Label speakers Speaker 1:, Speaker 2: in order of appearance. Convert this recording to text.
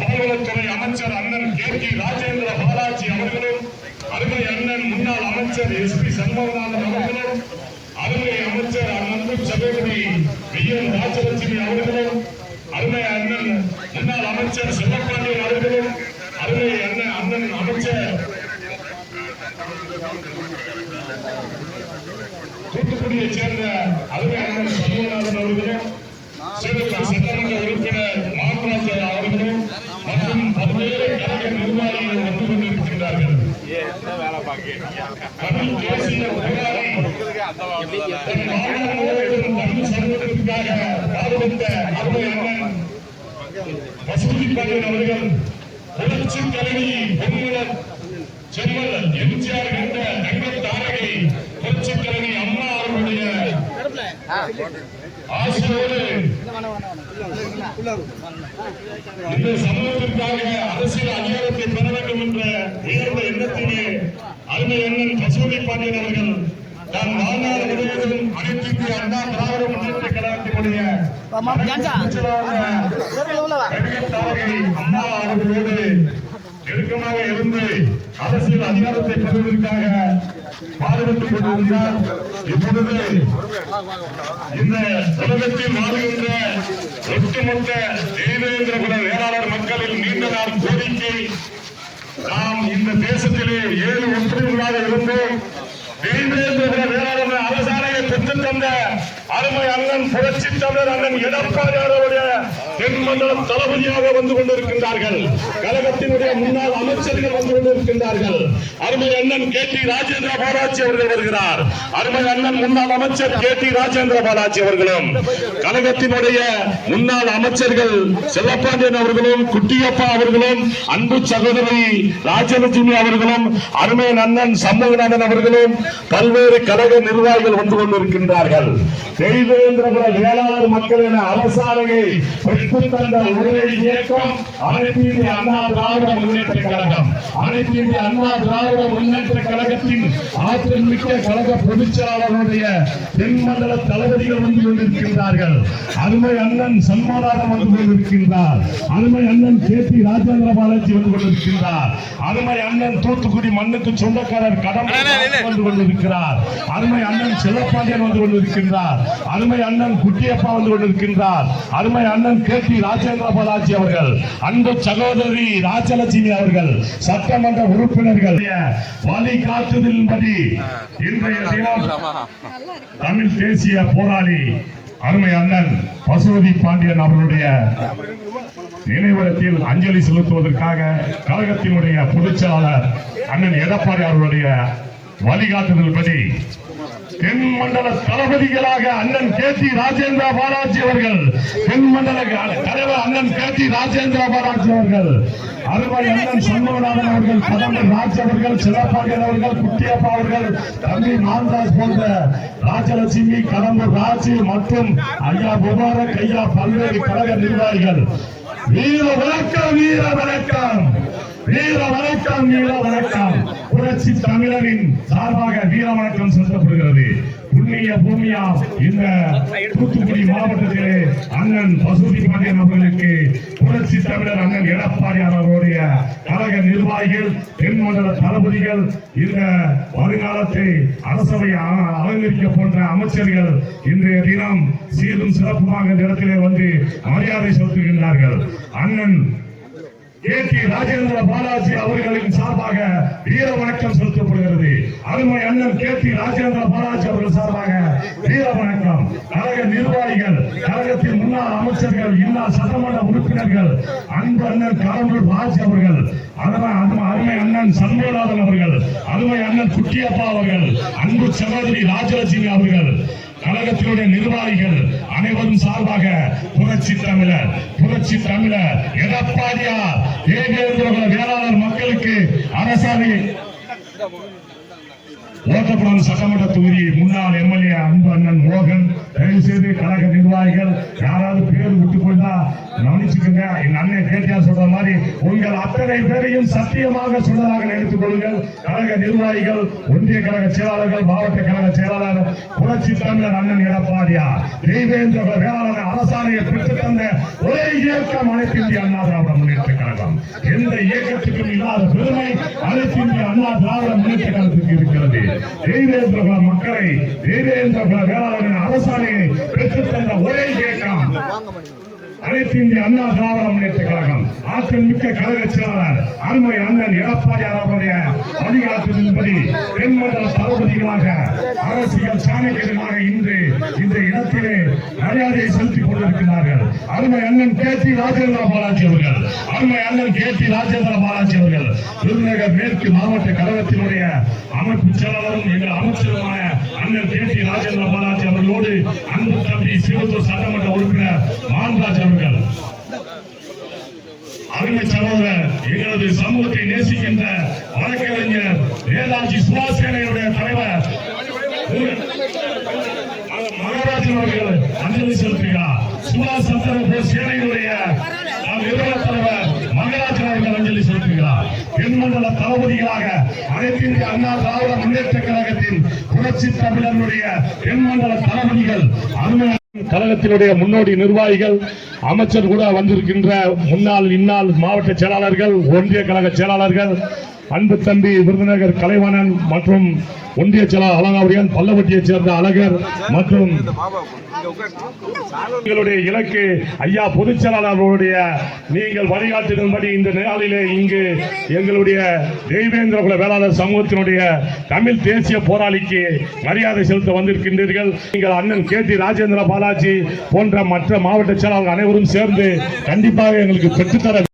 Speaker 1: பால்வளத்துறை அமைச்சர் அண்ணன் கே டி ராஜேந்திர பாலாஜி அவர்களும் அருமை அண்ணன் முன்னாள் அமைச்சர் எஸ் பி சண்முகநாதன் அவர்களும் அருமை அமைச்சர் அன்பு சகோதரி வி என் ராஜலட்சுமி அவர்களும் அருமை அண்ணன் முன்னாள் அமைச்சர் செல்லப்பாண்டியன் அவர்களும் அருமை அண்ணன் அண்ணன் அமைச்சர் தூத்துக்குடியைச் சேர்ந்த அருமை அண்ணன் சண்முகநாதன் அவர்களும் சிறுவர் சட்டமன்ற உறுப்பினர் மாமராஜ அவர்களும் மற்றும் பல்வேறு கழக நிர்வாகிகள் வந்து கொண்டிருக்கின்றார்கள். தமிழ் தேசிய போராளி முழுவதும் தமிழ் சமூகத்திற்காக அருமை அண்ணன் பசுபதி பாண்டியன் அவர்கள் புரட்சி தலைவி பொன்முலர் செம்மல் எம்ஜிஆர் என்ற தங்கத் தாரகை புரட்சி தலைவி அம்மா அவர்களுடைய ஆசையோடு இந்த சமூகத்திற்காக அரசியல் அதிகாரத்தை பெற வேண்டும் என்ற உயர்ந்த எண்ணத்திலே அருமை அண்ணன் பசுபதி பாண்டியன் அவர்கள் தன் வாழ்நாள் முழுவதும் அனைத்து இந்திய அண்ணா திராவிட முன்னேற்ற கழகத்தினுடைய அம்மா அவர்களோடு நெருக்கமாக இருந்து அரசியல் அதிகாரத்தை பெறுவதற்காக பாடுபட்டுக் கொண்டிருந்தார். இப்பொழுது இந்த உலகத்தில் வாழ்கின்ற ஒட்டுமொத்த தேவேந்திரகுல வேளாளர் மக்களின் நீண்ட நாள் கோரிக்கை நாம் இந்த தேசத்திலே ஏழு ஒற்றுமைகளாக இருந்தோம் தேவேந்திரகுல வேளாளர் அரசாணையை பெற்றுத் தந்த அருமை அண்ணன் புரட்சி தமிழர் அண்ணன் எடப்பாடி தென்மண்டலம் தளபதியாக வந்து கொண்டிருக்கின்றார்கள். கழகத்தினுடைய முன்னாள் அமைச்சர்கள் வந்து கொண்டிருக்கின்றார்கள். அருமை அண்ணன் கே டி ராஜேந்திர பாலாஜி அவர்கள் வருகிறார். அருமை அண்ணன் முன்னாள் அமைச்சர் கே டி ராஜேந்திர பாலாஜி அவர்களும் கழகத்தினுடைய முன்னாள் அமைச்சர்கள் செல்லப்பாண்டியன் அவர்களும் குட்டியப்பா அவர்களும் அன்பு சகோதரி ராஜலட்சுமி அவர்களும் அருமை அண்ணன் சண்முகநாதன் அவர்களும் பல்வேறு கழக நிர்வாகிகள் வந்து கொண்டிருக்கின்றார்கள். தெய்வேந்திரகுல வேளாளர் மக்களின் அரசாணையை பெற்றுத் தந்த ஒரே இயக்கம் அனைத்து இந்திய அண்ணா திராவிட முன்னேற்ற கழகம். அனைத்து அண்ணா திராவிட முன்னேற்ற கழகத்தின் ஆற்றல் மிக்க கழக பொதுச் செயலாளருடைய தென்மண்டல தளபதிகள் வந்து கொண்டிருக்கின்றார்கள். அருமை அண்ணன் சண்முகநாதன் வந்து கொண்டிருக்கின்றார். அருமை அண்ணன் கே பி ராஜேந்திர பாலாஜி வந்து கொண்டிருக்கின்றார். அருமை அண்ணன் தூத்துக்குடி மண்ணுக்கு சொந்தக்காரர் கடமை வந்து கொண்டிருக்கிறார். அருமை அண்ணன் செல்லப்பாண்டியன் வந்து கொண்டிருக்கின்றார். அருமை அண்ணன் குட்டியப்பா வந்து கொண்டிருக்கின்றார். அருமை அண்ணன் கே ராஜேந்திர பாலாஜி அவர்கள் அன்பு சகோதரி ராஜலட்சுமி அவர்கள் சட்டமன்ற உறுப்பினர்கள் வழிகாட்டுதலின்படி இன்றைய தினம் தமிழ் தேசிய போராளி அருமை அண்ணன் பசுபதி பாண்டியன் அவர்களுடைய நினைவிடத்தில் அஞ்சலி செலுத்துவதற்காக கழகத்தினுடைய பொதுச் செயலாளர் அண்ணன் எடப்பாடி அவர்களுடைய வழிகாட்டுதல்படி தென் மண்டல தளபதிகளாக அண்ணன் கே சி ராஜேந்திர பாலாஜி அவர்கள் தென் மண்டல தலைவர் அண்ணன் கே சி ராஜேந்திர பாலாஜி அவர்கள் அருமை அண்ணன் சண்முகநாதன் அவர்கள் கதம்பர் ராஜ் அவர்கள் சிவபாண்டியன் அவர்கள் குட்டியப்பா அவர்கள் தம்பி மான்தாஸ் போன்ற ராஜலட்சுமி கடம்பூர் ராஜு மற்றும் ஐயா முபாரக் ஐயா பல்வேறு கழக நிர்வாகிகள். வீர வணக்கம் வீர வணக்கம் வீர வணக்கம் வீர வணக்கம். புரட்சி தமிழரின் சார்பாக வீர வணக்கம் செலுத்தப்படுகிறது. புண்ணிய பூமியா இந்த தூத்துக்குடி மாவட்டத்திலே அண்ணன் பசுபதி பாண்டியன் அவர்களுக்கு புரட்சி தமிழர் அண்ணன் எடப்பாடி அவர்களுடைய கழக நிர்வாகிகள் தென்மண்டல தளபதிகள் இந்த வருங்காலத்தை அரசவை அலங்கரிக்க போன்ற அமைச்சர்கள் இன்றைய தினம் சீரும் சிறப்புமாக இந்த இடத்திலே வந்து மரியாதை செலுத்துகின்றார்கள். அண்ணன் கே டி ராஜேந்திர பாலாஜி அவர்களின் சார்பாக வீர வணக்கம் செலுத்தப்படுகிறது. அருமை அண்ணன் கே டி ராஜேந்திர பாலாஜி அவர்கள் சார்பாக வீர வணக்கம். கழக நிர்வாகிகள் கழகத்தின் முன்னாள் அமைச்சர்கள் இன்னார் சட்டமன்ற உறுப்பினர்கள் அன்பு அண்ணன் கடம்பூர் ராஜ் அவர்கள் அருமை அருமை அருமை அண்ணன் சண்முகநாதன் அவர்கள் அருமை அண்ணன் குட்டியப்பா அவர்கள் அன்பு சகோதரி ராஜலட்சுமி அவர்கள் கழகத்தினுடைய நிர்வாகிகள் அனைவரும் சார்பாக புரட்சி தமிழர் புரட்சி தமிழர் எடப்பாடியார் ஏகேந்திரகுல வேளாளர் மக்களுக்கு அரசாணை ஓட்டப்படம் சட்டமன்ற தொகுதி முன்னாள் எம்எல்ஏ அன்பு அண்ணன் மோகன் தயவு செய்து கழக நிர்வாகிகள் யாராவது பேர் விட்டு போயிருந்தா கவனிச்சுக்கங்க என் அண்ணன் கேட்டியார் சொல்ற மாதிரி உங்கள் அத்தனை பேரையும் சத்தியமாக சொன்னதாக நினைத்துக் கொள்ளுங்கள். கழக நிர்வாகிகள் ஒன்றிய கழக செயலாளர்கள் மாவட்ட கழக செயலாளர் புரட்சி தமிழர் அண்ணன் எடப்பாடியா தெய்வேந்திர வேளாளர் அரசாணையை பெற்றுத் தந்த ஒரே இயக்கம் அனைத்து இந்திய அண்ணா திராவிட முன்னேற்ற கழகம். எந்த இயக்கத்துக்கும் இல்லாத பெருமை அனைத்து இந்திய அண்ணா திராவிட முன்னேற்ற கழகத்துக்கு இருக்கிறது. தெய்வேந்திர மக்களை தெய்வேந்திர வேளாளரின் அரசாணையை பெற்றுத் தந்த ஒரே இயக்கம். அனைத்து இந்திய அண்ணா திராவிட முன்னேற்ற கழகம் ஆற்றல் மிக்க கழக செயலாளர் அருமை அண்ணன் எடப்பாடியார் அவருடைய வழிகாட்டுதலின்படி தென்மண்டல தளபதிகளாக அரசியல் சாணக்கியமாக இன்று இந்த இடத்திலே மரியாதையை செலுத்திக் கொண்டிருக்கிறார்கள். அருமை அண்ணன் கே டி ராஜேந்திர பாலாஜி அவர்கள் அருமை அண்ணன் கே டி ராஜேந்திர பாலாஜி அவர்கள் விருதுநகர் மேற்கு மாவட்ட கழகத்தினுடைய அமைப்பு செயலாளரும் எங்கள் அமைச்சருமான அண்ணன் கே ராஜேந்திர பாலாஜி அவர்களோடு அன்பு தம்பி சிவத்தூர் சட்டமன்ற உறுப்பினர் மான்ராஜ் அவர்கள். அருமை சகோதரர் எங்களது சமூகத்தை நேசிக்கின்ற வழக்கறிஞர் வேதாஜி சுபாஷ் சேனையுடைய தலைவர் மகாராஜன் அவர்கள் அஞ்சலி செலுத்துகிறார். சுபாஷ் சந்திர போஸ் சேனையினுடைய நிறுவன தலைவர் மகராஜன் அவர்கள் அஞ்சலி செலுத்துகிறார். தென்மண்டல தளபதிகளாக அனைத்து இந்திய அண்ணா திராவிட முன்னேற்ற கழகத்தின் புரட்சி தமிழனுடைய எண்மண்டல தளபதிகள் அருமை கழகத்தினுடைய முன்னோடி நிர்வாகிகள் அமைச்சர் கூட வந்திருக்கின்ற முன்னாள் இந்நாள் மாவட்ட செயலாளர்கள் ஒன்றிய கழக செயலாளர்கள் அன்பு தம்பி விருதுநகர் கலைவாணன் மற்றும் ஒன்றிய செயலாளர் அலங்காவடியான் பல்லவட்டியைச் சேர்ந்த அழகர் மற்றும் எங்களுடைய இலக்கு ஐயா பொதுச் செயலாளர்களுடைய நீங்கள் வழிகாட்டுதன்படி இந்த நாளிலே இங்கு எங்களுடைய தெய்வேந்திர குல வேளாளர் சமூகத்தினுடைய தமிழ் தேசிய போராளிக்கு மரியாதை செலுத்த வந்திருக்கின்றீர்கள். நீங்கள் அண்ணன் கே டி ராஜேந்திர பாலாஜி போன்ற மற்ற மாவட்ட செயலாளர்கள் அனைவரும் சேர்ந்து கண்டிப்பாக எங்களுக்கு பெற்றுத்தர